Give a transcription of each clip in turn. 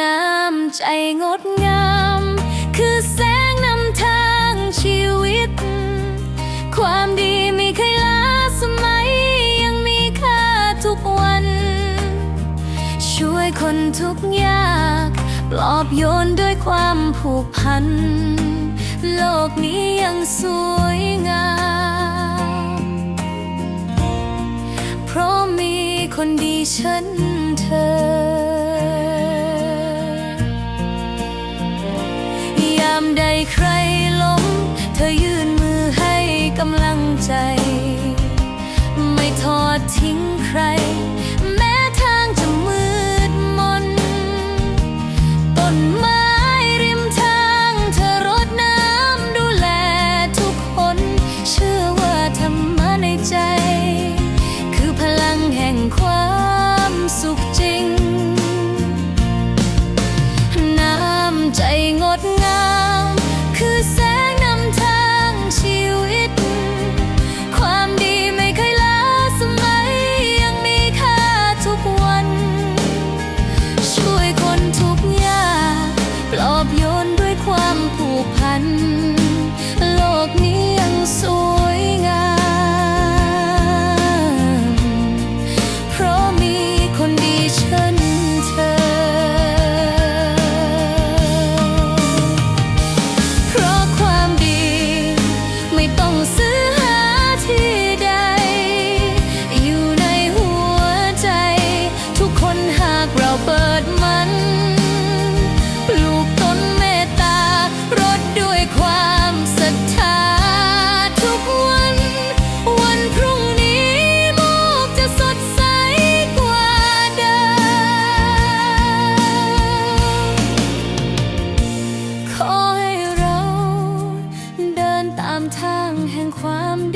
น้ำใจงดงาม คือแสงนำทางชีวิต ความดีไม่เคยล้าสมัย ยังมีค่าทุกวัน ช่วยคนทุกยาก ปลอบโยนด้วยความผูกพัน โลกนี้ยังสวยงาม เพราะมีคนดีเช่นเธอ ใดใครล้ม เธอยื่นมือให้กำลังใจ ไม่ทอดทิ้งใคร แม้ทางจะมืดมน ต้นไม้ริมทางเธอรดน้ำดูแลทุกคน เชื่อว่าธรรมะในใจ คือพลังแห่งความสุขจริง น้ำใจงดงาม กัน ความศรัทธาทุกวัน วันพรุ่งนี้โลกจะสดใสกว่าเดิม ขอให้เราเดินตามทางแห่งความดี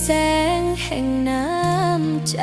แสงแห่งน้ำใจ